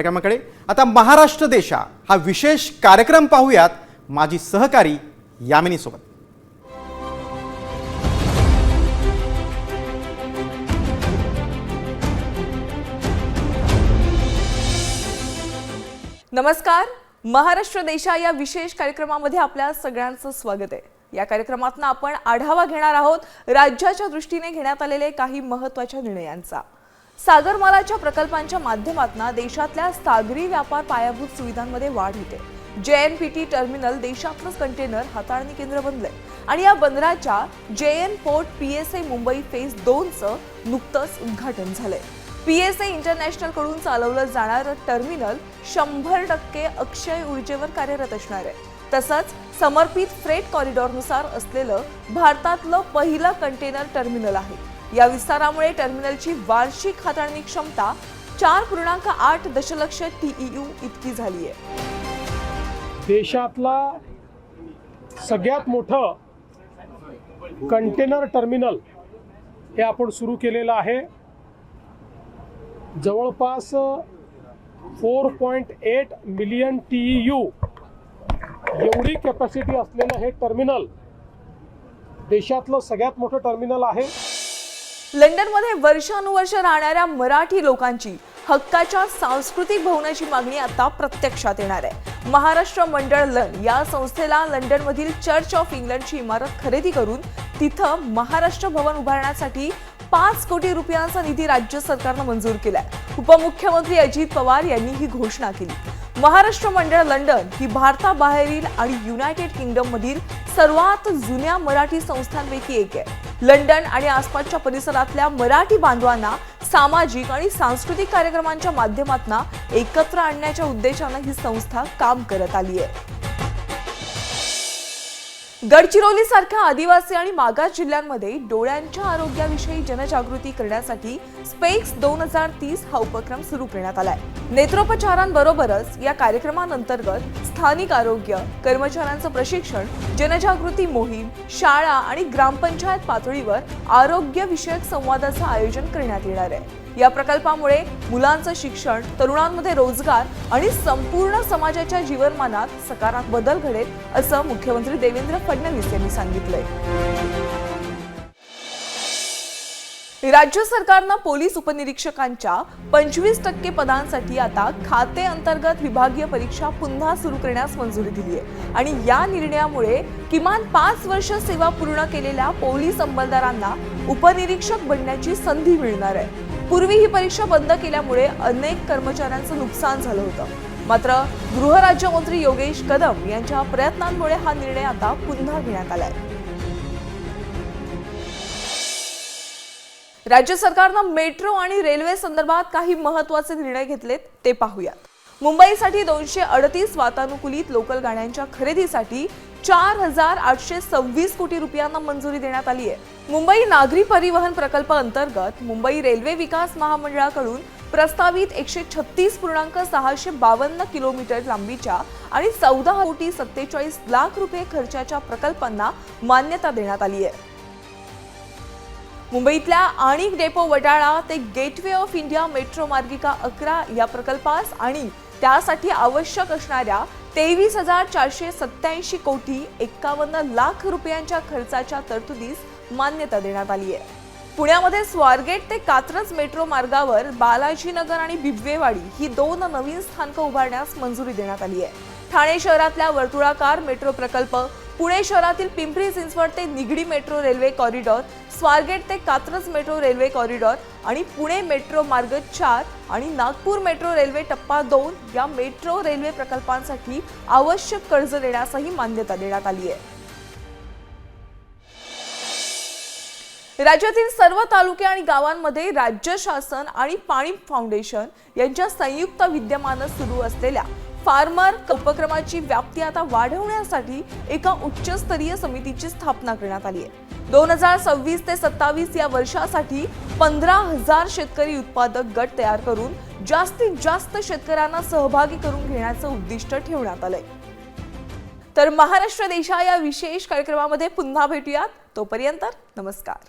कार्यक्रमाकडे. आता महाराष्ट्र देशा हा विशेष कार्यक्रम पाहूयात माझी सहकारी यामिनी सोबत नमस्कार. महाराष्ट्र देशा या विशेष कार्यक्रमामध्ये आपल्या सगळ्यांचं स्वागत आहे. या कार्यक्रमातून आपण आढावा घेणार आहोत राज्याच्या दृष्टीने घेण्यात आलेले काही महत्त्वाच्या निर्णयांचा. सागरमालाच्या प्रकल्पांच्या माध्यमातून देशातल्या सागरी व्यापार पायाभूत सुविधांमध्ये वाढ होते. जेएनपीटी टर्मिनल देशातलंच कंटेनर हाताळणी केंद्र बनलंय. आणि या बंदराच्या JN port PSA Mumbai phase दोनचं नुकतंच उद्घाटन झालंय. पी एस इंटरनॅशनलकडून चालवलं जाणारं टर्मिनल शंभर टक्के अक्षय ऊर्जेवर कार्यरत असणार आहे. तसंच समर्पित फ्रेट कॉरिडॉरनुसार असलेलं भारतातलं पहिलं कंटेनर टर्मिनल आहे. या विस्तारामुळे टर्मिनलची वार्षिक हाताळणी क्षमता चार पूर्णांक आठ दशलक्ष टीईयू इतकी झाली आहे. देशातला सगळ्यात मोठं कंटेनर टर्मिनल हे आपण सुरू केलेलं आहे. जवळपास four point eight million T U एवढी कॅपॅसिटी असलेलं हे टर्मिनल देशातलं सगळ्यात मोठं टर्मिनल आहे. लंडनमध्ये वर्षानुवर्ष राहणाऱ्या मराठी लोकांची हक्काच्या सांस्कृतिक भवनाची मागणी आता प्रत्यक्षात येणार आहे. महाराष्ट्र मंडळ लन या संस्थेला लंडनमधील चर्च ऑफ इंग्लंडची इमारत खरेदी करून तिथं महाराष्ट्र भवन उभारण्यासाठी पाच कोटी रुपयांचा निधी राज्य सरकारनं मंजूर केलाय. उपमुख्यमंत्री अजित पवार यांनी ही घोषणा केली. महाराष्ट्र मंडळ लंडन ही भारताबाहेरील आणि युनायटेड किंगडम मधील सर्वात जुन्या मराठी संस्थांपैकी एक आहे. लंडन आणि आसपासच्या परिसरातल्या मराठी बांधवांना सामाजिक आणि सांस्कृतिक कार्यक्रमांच्या माध्यमातून एकत्र आणण्याच्या उद्देशानं ही संस्था काम करत आली आहे गडचिरोली सारख्या आदिवासी आणि मागास जिल्ह्यांमध्ये डोळ्यांच्या आरोग्याविषयी जनजागृती करण्यासाठी स्पेक्स दोन हजार तीस हा उपक्रम सुरू करण्यात आलाय. नेत्रोपचारांबरोबरच या कार्यक्रमांतर्गत स्थानिक आरोग्य कर्मचाऱ्यांचं प्रशिक्षण जनजागृती मोहीम शाळा आणि ग्रामपंचायत पातळीवर आरोग्य विषयक संवादाचं आयोजन करण्यात येणार आहे. या प्रकल्पामुळे मुलांचं शिक्षण तरुणांमध्ये रोजगार आणि संपूर्ण समाजाच्या जीवनमानात सकारात्मक बदल घडेल असं मुख्यमंत्री देवेंद्र फडणवीस यांनी सांगितलंय. राज्य सरकारनं पोलीस उपनिरीक्षकांच्या पंचवीस टक्के पदांसाठी आता खाते अंतर्गत विभागीय परीक्षा पुन्हा सुरू करण्यास मंजुरी दिली आहे. आणि या निर्णयामुळे किमान पाच वर्ष सेवा पूर्ण केलेल्या पोलीस अंमलदारांना उपनिरीक्षक बनण्याची संधी मिळणार आहे. पूर्वी ही परीक्षा बंद केल्यामुळे अनेक कर्मचाऱ्यांचं नुकसान झालं होतं. मात्र गृहराज्यमंत्री योगेश कदम यांच्या प्रयत्नांमुळे हा निर्णय आता पुन्हा घेण्यात आलाय. राज्य सरकारनं मेट्रो आणि रेल्वे संदर्भात काही महत्त्वाचे निर्णय घेतलेत ते पाहूयात. मुंबईसाठी दोनशे अडतीस वातानुकूलित लोकल गाड्यांच्या खरेदीसाठी चार हजार आठशे सव्वीस कोटी रुपयांना मंजुरी देण्यात आली आहे. मुंबई नागरी परिवहन प्रकल्प अंतर्गत मुंबई रेल्वे विकास महामंडळाकडून प्रस्तावित एकशे छत्तीस पूर्णांक सहाशे बावन्न किलोमीटर लांबीच्या आणि चौदा कोटी सत्तेचाळीस लाख रुपये खर्चाच्या प्रकल्पांना मान्यता देण्यात आली आहे. मुंबईतल्या आणिक डेपो वडाळा ते गेटवे ऑफ इंडिया मेट्रो मार्गिका अकरा या प्रकल्पास आणि त्यासाठी आवश्यक असणाऱ्या तेवीस हजार चारशे सत्याऐंशी कोटी एक्कावन्न लाख रुपयांच्या खर्चाच्या तरतुदीस मान्यता देण्यात आली आहे. पुण्यामध्ये स्वारगेट ते कात्रज मेट्रो मार्गावर बालाजीनगर आणि बिबवेवाडी ही दोन नवीन स्थानकं उभारण्यास मंजुरी देण्यात आली आहे. ठाणे शहरातल्या वर्तुळाकार मेट्रो प्रकल्प पुणे शहरातील पिंपरी चिंचवड ते Nigdi metro railway corridor Swargate ते कात्रज मेट्रो रेल्वे कॉरिडॉर आणि पुणे मेट्रो मार्ग चार आणि नागपूर मेट्रो रेल्वे टप्पा दोन या मेट्रो रेल्वे प्रकल्पांसाठी आवश्यक कर्ज देण्यासही मान्यता देण्यात आली आहे. राज्यातील सर्व तालुके आणि गावांमध्ये राज्य शासन आणि पाणी फाउंडेशन यांच्या संयुक्त विद्यमानं सुरू असलेल्या फार्मर उपक्रमाची व्याप्ती आता वाढवण्यासाठी एका उच्चस्तरीय समितीची स्थापना करण्यात आली आहे. दोन हजार सव्वीस ते सत्तावीस या वर्षासाठी पंधरा हजार शेतकरी उत्पादक गट तयार करून जास्तीत जास्त शेतकऱ्यांना सहभागी करून घेण्याचं उद्दिष्ट ठेवण्यात आलंय. तर महाराष्ट्र देशा या विशेष कार्यक्रमामध्ये पुन्हा भेटूयात. तोपर्यंत नमस्कार.